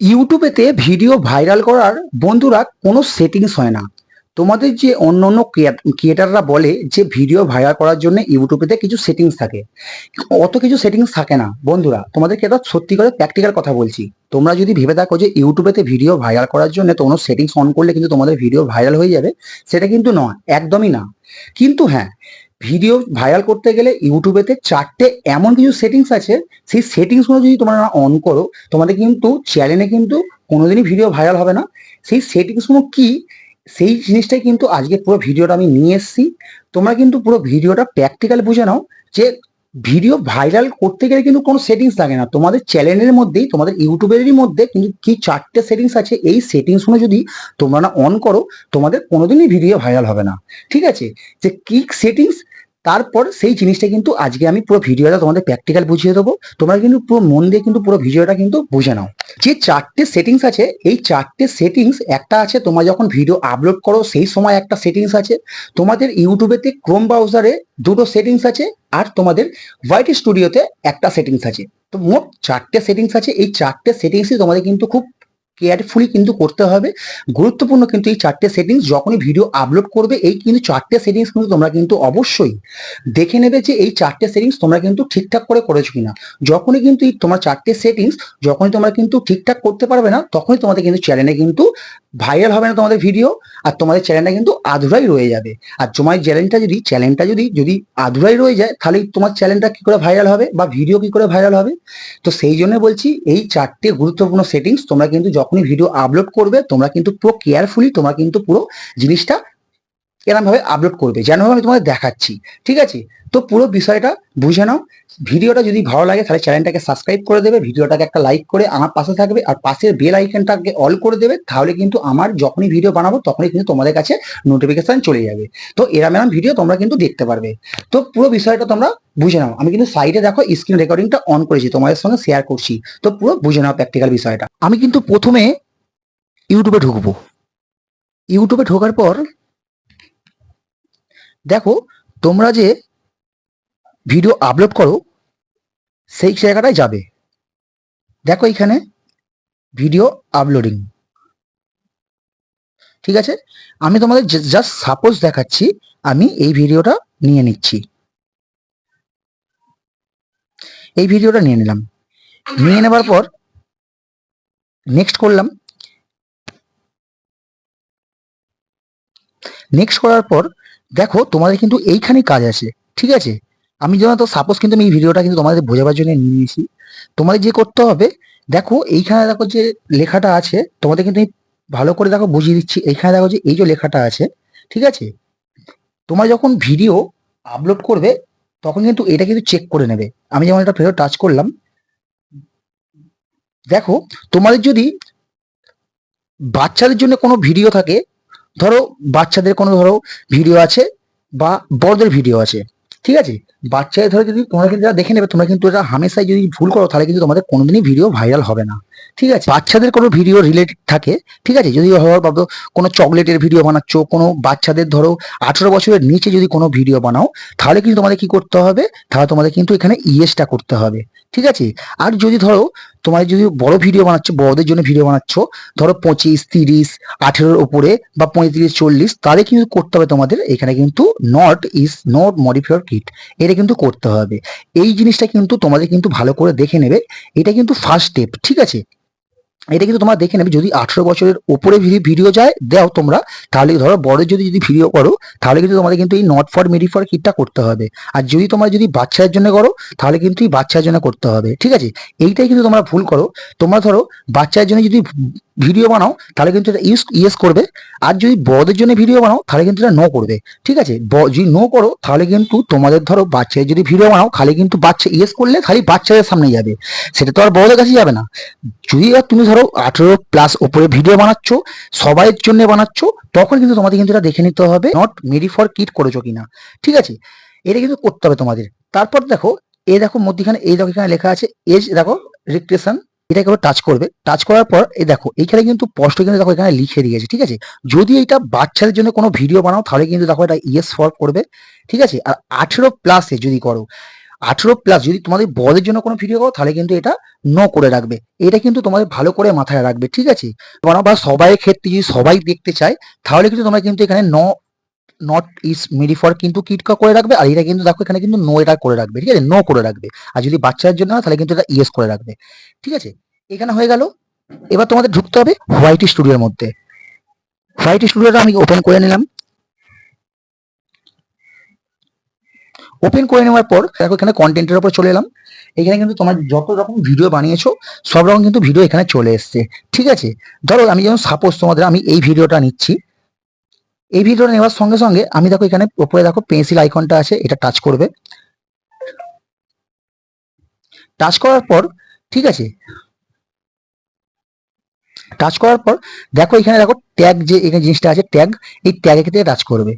ইউটিউবেতে video viral করার বন্ধুরা কোনো সেটিংস হয় না। তোমাদের যে অন্য অন্য ক্রিয়েটাররা বলে যে ভিডিও ভাইরাল করার জন্য ইউটিউবেতে কিছু সেটিংস থাকে। অত কিছু সেটিংস থাকে না। বন্ধুরা, তোমাদেরকে এটা সত্যি করে প্র্যাকটিক্যাল কথা বলছি। তোমরা যদি ভেবে থাকো যে ইউটিউবেতে ভিডিও ভাইরাল করার জন্য কোনো সেটিংস অন করলে কিন্তু তোমাদের ভিডিও ভাইরাল হয়ে যাবে, সেটা কিন্তু নয়, একদমই না। কিন্তু হ্যাঁ ভিডিও ভাইরাল করতে গেলে ইউটিউবেতে চারটে এমন কিছু সেটিংস আছে, সেই সেটিংসগুলো যদি তোমরা অন করো, তোমাদের কিন্তু চ্যানেলে কিন্তু কোনোদিনই ভিডিও ভাইরাল হবে না। সেই সেটিংসগুলো কি? সেই জিনিসটাই কিন্তু আজকে পুরো ভিডিওটা আমি নিয়ে এসেছি। তোমরা কিন্তু পুরো ভিডিওটা প্র্যাকটিক্যাল বুঝে নাও যে ভিডিও ভাইরাল করতে গেলে কিন্তু কোনো সেটিংস লাগে না। তোমাদের চ্যানেলের মধ্যেই, তোমাদের ইউটিউবেরই মধ্যে কিন্তু কি চারটে সেটিংস আছে, এই সেটিংসগুলো যদি তোমরা না অন করো, তোমাদের কোনোদিনই ভিডিও ভাইরাল হবে না। ঠিক আছে? যে কি সেটিংস তারপর সেই জিনিসটা কিন্তু আজকে আমি পুরো ভিডিওটা তোমাদের প্র্যাকটিক্যাল বুঝিয়ে দেবো। তোমরা কিন্তু পুরো মন দিয়ে কিন্তু পুরো ভিডিওটা কিন্তু বুঝে নাও। যে চারটে সেটিংস আছে, এই চারটে সেটিংস একটা আছে তোমরা যখন ভিডিও আপলোড করো, সেই সময় একটা সেটিংস আছে। তোমাদের ইউটিউবেতে ক্রোম ব্রাউজারে দুটো সেটিংস আছে আর তোমাদের হোয়াইট স্টুডিওতে একটা সেটিংস আছে। তো মোট চারটে সেটিংস আছে। এই চারটে সেটিংসই তোমাদের কিন্তু খুব কেয়ারফুলি কিন্তু করতে হবে। গুরুত্বপূর্ণ কিন্তু এই চারটে সেটিংস যখনই ভিডিও আপলোড করবে, এই কিন্তু চারটে সেটিংস কিন্তু তোমরা কিন্তু অবশ্যই দেখে নেবে যে এই চারটে সেটিংস তোমরা কিন্তু ঠিকঠাক করে করেছ কিনা। যখনই কিন্তু এই তোমার চারটে সেটিংস যখনই তোমরা কিন্তু ঠিকঠাক করতে পারবে না, তখনই তোমাদের কিন্তু চ্যানেলে কিন্তু ভাইরাল হবে না তোমাদের ভিডিও আর তোমাদের চ্যানেলটা কিন্তু আধুরাই রয়ে যাবে। আর তোমার চ্যানেলটা যদি চ্যানেলটা যদি যদি আধুরাই রয়ে যায়, তাহলে তোমার চ্যানেলটা কি করে ভাইরাল হবে বা ভিডিও কি করে ভাইরাল হবে? তো সেই জন্য বলছি, এই চারটে গুরুত্বপূর্ণ সেটিংস তোমরা কিন্তু যখনই ভিডিও আপলোড করবে তোমরা কিন্তু পুরো কেয়ারফুলি তোমরা কিন্তু পুরো জিনিসটা এরকম ভাবে আপলোড করবে যেনভাবে আমি তোমাদের দেখাচ্ছি, ঠিক আছে? তো পুরো বিষয়টা বুঝে নাও। ভিডিওটা যদি ভালো লাগে, তাহলে চ্যানেলটাকে সাবস্ক্রাইব করে দেবে, ভিডিওটাকে একটা লাইক করে আমার পাশে থাকবে, আর পাশের বেল আইকনটাকে অল করে দেবে, তাহলে কিন্তু আমার যখনই ভিডিও বানাবো, তখনই কিন্তু তোমাদের কাছে নোটিফিকেশান চলে যাবে। তো এরম এরম ভিডিও তোমরা কিন্তু দেখতে পারবে। তো পুরো বিষয়টা তোমরা বুঝে নাও। আমি কিন্তু সাইডে দেখো স্ক্রিন রেকর্ডিংটা অন করেছি, তোমাদের সঙ্গে শেয়ার করছি। তো পুরো বুঝে নাও প্র্যাকটিক্যাল বিষয়টা। আমি কিন্তু প্রথমে ইউটিউবে ঢুকবো। ইউটিউবে ঢোকার পর দেখো, তোমরা যে ভিডিও আপলোড করো, সেই জায়গাটায় যাবে। দেখো এখানে ভিডিও আপলোডিং ঠিক আছে? আমি তোমাদের জাস্ট সাপোজ দেখাচ্ছি, আমি এই ভিডিওটা নিয়ে নিচ্ছি। এই ভিডিওটা নিয়ে নিলাম। নিয়ে নেবার পর নেক্সট করলাম। নেক্সট করার পর, দেখো তোমাদের কিন্তু এইখানে কাজ আছে, ঠিক আছে? আমি যেন তো সাপোজ কিন্তু আমি এই ভিডিওটা কিন্তু তোমাদের বোঝাবার জন্য নিয়ে নিয়েছি। তোমাদের যে করতে হবে, দেখো এইখানে দেখো যে লেখাটা আছে, তোমাদের কিন্তু ভালো করে দেখো বুঝিয়ে দিচ্ছি। এইখানে দেখো যে এই যে লেখাটা আছে, ঠিক আছে? তোমরা যখন ভিডিও আপলোড করবে, তখন কিন্তু এটা কিন্তু চেক করে নেবে। আমি যেমন এটা ফেরত টাচ করলাম, দেখো তোমাদের যদি বাচ্চাদের জন্য কোনো ভিডিও থাকে ধরো বাচ্চাদের কোনো ধরো ভিডিও আছে বা বড়দের ভিডিও আছে, ঠিক আছে? বাচ্চাদের ধরো যদি তোমরা কিন্তু দেখে নেবে, তোমরা কিন্তু এটা হামেশাই যদি ভুল করো, তাহলে কিন্তু তোমাদের কোনোদিনই ভিডিও ভাইরাল হবে না, ঠিক আছে? বাচ্চাদের কোনো ভিডিও রিলেটেড থাকে, ঠিক আছে? যদি হওয়ার ভাবো কোনো চকলেটের ভিডিও বানাচ্ছ, কোনো বাচ্চাদের ধরো আঠেরো বছরের নিচে যদি কোনো ভিডিও বানাও, তাহলে কিন্তু তোমাদের কি করতে হবে? তাহলে তোমাদের কিন্তু এখানে ইএসটা করতে হবে, ঠিক আছে? আর যদি ধরো তোমার যদি বড় ভিডিও বানাচ্ছ, বড়দের জন্য ভিডিও বানাচ্ছ, ধরো পঁচিশ, তিরিশ, আঠেরোর উপরে বা পঁয়ত্রিশ, চল্লিশ তাহলে কিন্তু করতে হবে তোমাদের, এখানে কিন্তু not is not modifier kit এটা কিন্তু করতে হবে। এই জিনিসটা কিন্তু তোমাদের কিন্তু ভালো করে দেখে নেবে, এটা কিন্তু ফার্স্ট স্টেপ ঠিক আছে? এটা কিন্তু তোমরা দেখে নেবে, যদি আঠেরো বছরের উপরে ভিডিও যায়, দাও তোমরা, তাহলে ধরো বড় যদি যদি ভিডিও করো, তাহলে কিন্তু তোমাদের কিন্তু এই নট ফর মিডি ফর কিটটা করতে হবে। আর যদি তোমরা যদি বাচ্চার জন্য করো, তাহলে কিন্তু এই বাচ্চার জন্য করতে হবে। ঠিক আছে? এইটাই কিন্তু তোমরা ভুল করো। তোমরা ধরো বাচ্চার জন্য যদি ভিডিও বানাও, তাহলে কিন্তু এটা ইউজ ইয়েস করবে। আর যদি বড়দের জন্য ভিডিও বানাও, তাহলে কিন্তু এটা নো করবে। ঠিক আছে? যদি নো করো, তাহলে কিন্তু তোমাদের ধরো বাচ্চাদের যদি ভিডিও বানাও খালি কিন্তু বাচ্চা ইয়েস করলে খালি বাচ্চাদের সামনে যাবে। সেটা তো আর বড়দের কাছে যাবে না। যদি আর তুমি ধরো আঠেরো প্লাস ওপরে ভিডিও বানাচ্ছ, সবাইয়ের জন্য বানাচ্ছ, তখন কিন্তু তোমাদের কিন্তু এটা দেখে নিতে হবে নট মেডি ফর কিট করেছ কিনা। ঠিক আছে? এটা কিন্তু করতে হবে তোমাদের। তারপর দেখো, এই দেখো মধ্যখানে, এই দেখো এখানে লেখা আছে এজ দেখো রিক্রেশন এটাকে টাচ করবে। টাচ করার পর, এই দেখো, এইখানে কিন্তু স্পষ্ট কিন্তু দেখো এখানে লিখে দিয়েছে, ঠিক আছে? যদি এটা বাচ্চাদের জন্য কোনো ভিডিও বানাও, তাহলে কিন্তু দেখো এটা ইয়েস ফর করবে, ঠিক আছে? আর আঠেরো প্লাসে যদি করো, আঠেরো প্লাস যদি তোমাদের বড়দের জন্য কোনো ভিডিও করো, তাহলে কিন্তু এটা নো করে রাখবে। এটা কিন্তু তোমাদের ভালো করে মাথায় রাখবে, ঠিক আছে? বা সবাই ক্ষেত্রে যদি সবাই দেখতে চায়, তাহলে কিন্তু তোমরা কিন্তু এখানে ন নট ইস মেডি ফর কিন্তু কিটকা করে রাখবে, আর এটা কিন্তু দেখো এখানে কিন্তু নো এটা করে রাখবে, ঠিক আছে? নো করে রাখবে। আর যদি বাচ্চাদের জন্য তাহলে কিন্তু এটা ইয়েস করে রাখবে। ঠিক আছে? এখানে হয়ে গেল। এবার তোমাদের ঢুকতে হবে হোয়াইট স্টুডিওর মধ্যে। হোয়াইট স্টুডিওটা আমি ওপেন করে নিলাম। ওপেন করে নেওয়ার পর, দেখো এখানে কন্টেন্টের উপর চলে এলাম। এখানে কিন্তু তোমার যত রকম ভিডিও বানিয়েছো, সব রকম কিন্তু ভিডিও এখানে চলে এসছে। ঠিক আছে? ধরো আমি যেমন সাপোজ তোমাদের আমি এই ভিডিওটা নিচ্ছি। এই ভিডিওটা নেওয়ার সঙ্গে সঙ্গে আমি দেখো এখানে উপরে দেখো পেন্সিল আইকনটা আছে, এটা টাচ করবে। টাচ করার পর, ঠিক আছে? টাচ করার পর, দেখো এখানে দেখো ট্যাগ যে এখানে জিনিসটা আছে ট্যাগ এই ট্যাগে ক্ষেত্রে টাচ করবে।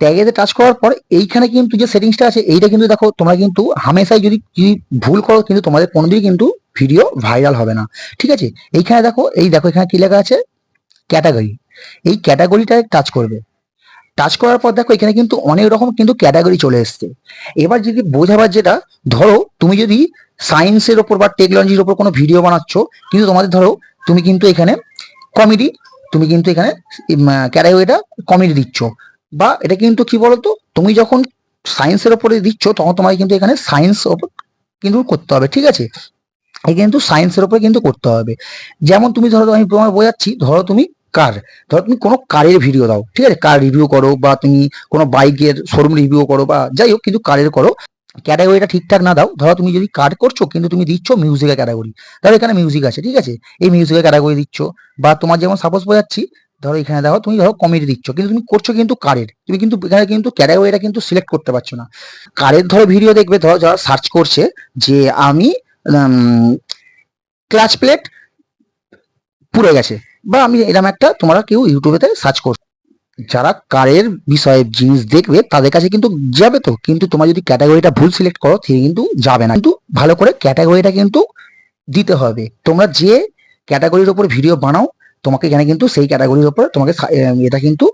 ট্যাগেতে টাচ করার পর, এইখানে কিন্তু যে সেটিংসটা আছে, এইটা কিন্তু দেখো তোমরা কিন্তু হামেশাই যদি ভুল করো, কিন্তু তোমাদের কোনোদিনই কিন্তু ভিডিও ভাইরাল হবে না। ঠিক আছে? এইখানে দেখো, এই দেখো এখানে কি লেখা আছে? ক্যাটাগরি এই ক্যাটাগরিটায় টাচ করবে। টাচ করার পর দেখো, এখানে কিন্তু অনেক রকম কিন্তু ক্যাটাগরি চলে এসছে। এবার যদি বোঝাবার যেটা, ধরো তুমি যদি সায়েন্সের ওপর বা টেকনোলজির ওপর কোনো ভিডিও বানাচ্ছ, কিন্তু তোমাদের ধরো তুমি কিন্তু এখানে কমেডি তুমি কিন্তু এখানে ক্যাটাগরিটা কমেডি দিচ্ছ। বা এটা কিন্তু কি বলতো, তুমি যখন সায়েন্সের ওপরে দিচ্ছ, তখন তোমাকে কিন্তু এখানে সায়েন্স ওপর কিন্তু করতে হবে, ঠিক আছে? এই কিন্তু সায়েন্সের ওপরে কিন্তু করতে হবে। যেমন তুমি ধরো, আমি তোমার বোঝাচ্ছি, ধরো তুমি কার? ধরো তুমি কোনো কারের ভিডিও দাও, ঠিক আছে? কার রিভিউ করো বা তুমি কোনো বাইকের শোরুম রিভিউ করো বা যাই হোক, কিন্তু কারের করো। ক্যাটাগরিটা ঠিকঠাক না দাও, ধরো তুমি যদি কার করছ, কিন্তু তুমি দিচ্ছ মিউজিকের ক্যাটাগরি ধরো এখানে মিউজিক আছে, ঠিক আছে? এই মিউজিকের ক্যাটাগরি দিচ্ছ। বা তোমার যেমন সাপোজ বোঝাচ্ছি, ধরো এখানে দেখো, তুমি ধরো কমেডি দিচ্ছ, কিন্তু তুমি করছ কিন্তু কারের। তুমি কিন্তু, এখানে কিন্তু ক্যাটাগরিটা কিন্তু সিলেক্ট করতে পারছ না। কারের ধরো ভিডিও দেখবে, ধরো যারা সার্চ করছে যে আমি ক্লাচ প্লেট পুড়ে গেছে। বা আমি এরকম একটা তোমরা কেউ ইউটিউবেতে সার্চ করছ যারা কারের বিষয়ে জিনিস দেখবে, তাদের কাছে কিন্তু যাবে তো। কিন্তু তোমার যদি ক্যাটাগরিটা ভুল সিলেক্ট করো সে কিন্তু যাবে না। কিন্তু ভালো করে ক্যাটাগরিটা কিন্তু দিতে হবে। তোমরা যে ক্যাটাগরির উপর ভিডিও বানাও, তোমাকে এখানে কিন্তু সেই ক্যাটাগরির উপর তোমাকে এটা কিন্তু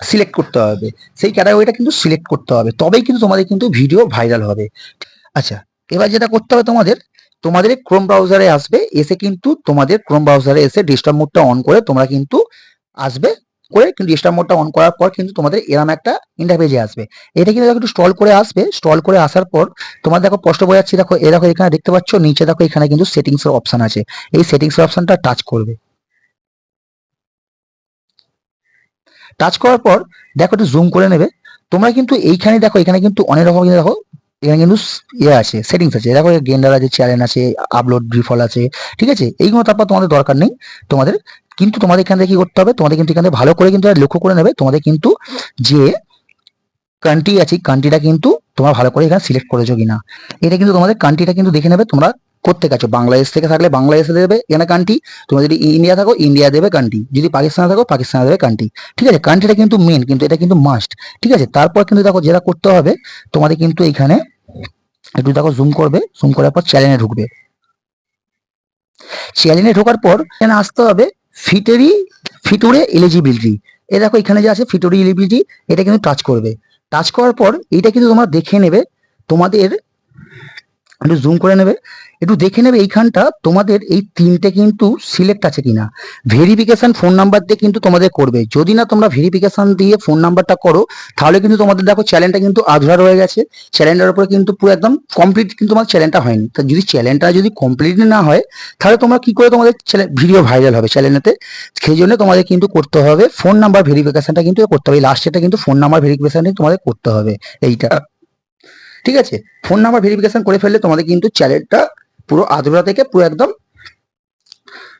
সিলেক্ট করতে হবে। সেই ক্যাটাগরিটা কিন্তু সিলেক্ট করতে হবে। তবেই কিন্তু তোমাদের কিন্তু ভিডিও ভাইরাল হবে। আচ্ছা এবার যেটা করতে হবে তোমাদের তোমাদের ক্রোম ব্রাউজারে আসবে, এসে কিন্তু তোমাদের ক্রোম ব্রাউজারে এসে ডিস্টার্ব মোডটা অন করে তোমরা কিন্তু আসবে, করে কিন্তু ডেস্কটপ মোডটা অন করার পর কিন্তু তোমাদের এরম একটা ইন্টারফেসে আসবে। এটা কিন্তু একটু স্টল করে আসবে স্টল করে আসার পর তোমার দেখো স্পষ্ট দেখো এ দেখো এখানে দেখতে পাচ্ছ, নিচে দেখো এখানে কিন্তু সেটিংস এর অপশন আছে। এই সেটিংস এর অপশনটা টাচ করবে। টাচ করার পর দেখো একটু জুম করে নেবে। তোমরা কিন্তু এইখানে দেখো, এখানে কিন্তু অনেক রকম দেখো এখানে কিন্তু ইয়ে আছে সেটিংস আছে। দেখো গেন্ডার আছে চ্যানেল আছে আপলোড ডিফল আছে, ঠিক আছে? এইগুলো তারপর তোমাদের দরকার নেই। তোমাদের কিন্তু তোমাদের এখান থেকে কি করতে হবে। তোমাদের কিন্তু এখান থেকে ভালো করে কিন্তু লক্ষ্য করে নেবে। তোমাদের কিন্তু যে কান্ট্রি আছে কান্ট্রিটা কিন্তু তোমরা ভালো করে এখানে সিলেক্ট করেছ কিনা। এটা কিন্তু তোমাদের কান্ট্রিটা কিন্তু দেখে নেবে। তোমরা করতে গেছো বাংলাদেশ থেকে থাকলে বাংলাদেশে দেবে এখানে কান্ট্রি তোমরা যদি ইন্ডিয়া থাকো ইন্ডিয়া দেবে কান্ট্রি যদি পাকিস্তানে থাকো পাকিস্তানে দেবে কান্ট্রি ঠিক আছে কান্ট্রিটা কিন্তু মেন কিন্তু এটা কিন্তু মাস্ট ঠিক আছে, তারপর কিন্তু দেখো যেটা করতে হবে, তোমাদের কিন্তু এখানে একটু দেখো জুম করবে। জুম করার পর চ্যানেলে ঢুকবে। চ্যানেলে ঢোকার পর এখানে আসতে হবে ফিটেরি ফিটুরে এলিজিবিলিটি এ দেখো এখানে যে আছে ফিটুরি এলিজিবিলিটি এটা কিন্তু টাচ করবে। টাচ করার পর এটা কিন্তু তোমরা দেখে নেবে। তোমাদের একটু জুম করে নেবে, একটু দেখে নেবে এইখানটা তোমাদের এই তিনটে কিন্তু সিলেক্ট আছে কিনা। ভেরিফিকেশন ফোন নাম্বার দিয়ে কিন্তু তোমাদের করবে। যদি না তোমরা ভেরিফিকেশন দিয়ে ফোন নাম্বারটা করো, তাহলে কিন্তু তোমাদের দেখো চ্যানেলটা কিন্তু আধুরা রয়ে গেছে। চ্যানেলটার উপরে কিন্তু পুরো একদম কমপ্লিট কিন্তু তোমার চ্যানেলটা হয়নি। তা যদি চ্যানেলটা যদি কমপ্লিট না হয়, তাহলে তোমরা কি করে তোমাদের ভিডিও ভাইরাল হবে চ্যানেলেতে সেই জন্য তোমাদের কিন্তু করতে হবে ফোন নাম্বার ভেরিফিকেশনটা কিন্তু করতে হবে। লাস্টেটা কিন্তু ফোন নাম্বার ভেরিফিকেশনই তোমাদের করতে হবে। এইটা। ঠিক আছে? ফোন নাম্বার ভেরিফিকেশন করে ফেললে তোমাদের কিন্তু চ্যানেলটা পুরো আধুরা থেকে পুরো একদম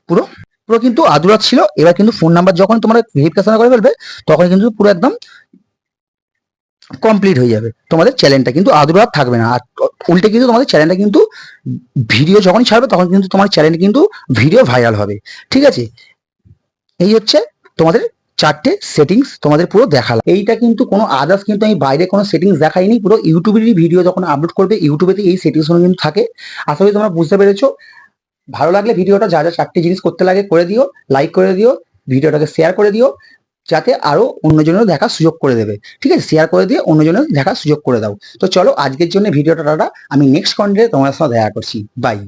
পুরো পুরো কিন্তু আধুরা ছিল। এবার কিন্তু ফোন নাম্বার যখন তোমরা ভেরিফিকেশন করে ফেলবে, তখন কিন্তু পুরো একদম কমপ্লিট হয়ে যাবে। তোমাদের চ্যানেলটা কিন্তু আধুরা থাকবে না। আর উল্টে কিন্তু তোমাদের চ্যানেলটা কিন্তু ভিডিও যখনই ছাড়বে, তখন কিন্তু তোমার চ্যানেলে কিন্তু ভিডিও ভাইরাল হবে। ঠিক আছে? এই হচ্ছে তোমাদের চারটে সেটিংস তোমাদের পুরো দেখালাম। এইটা কিন্তু কোনো আদার্স কিন্তু আমি বাইরে কোনো সেটিংস দেখাইনি, পুরো ইউটিউবেরই ভিডিও যখন আপলোড করবে, ইউটিউবেতে এই সেটিংস কিন্তু থাকে। আশা করি তোমরা বুঝতে পেরেছ। ভালো লাগলে ভিডিওটা যা যা চারটে জিনিস করতে লাগে করে দিও লাইক করে দিও ভিডিওটাকে শেয়ার করে দিও, যাতে আরও অন্যজনেরও দেখার সুযোগ করে দেবে। ঠিক আছে? শেয়ার করে দিয়ে অন্যজনের দেখার সুযোগ করে দাও। তো চলো, আজকের জন্য ভিডিওটা টাটা। আমি নেক্সট কন্টেন্টে তোমার সাথে দেখা করছি। বাই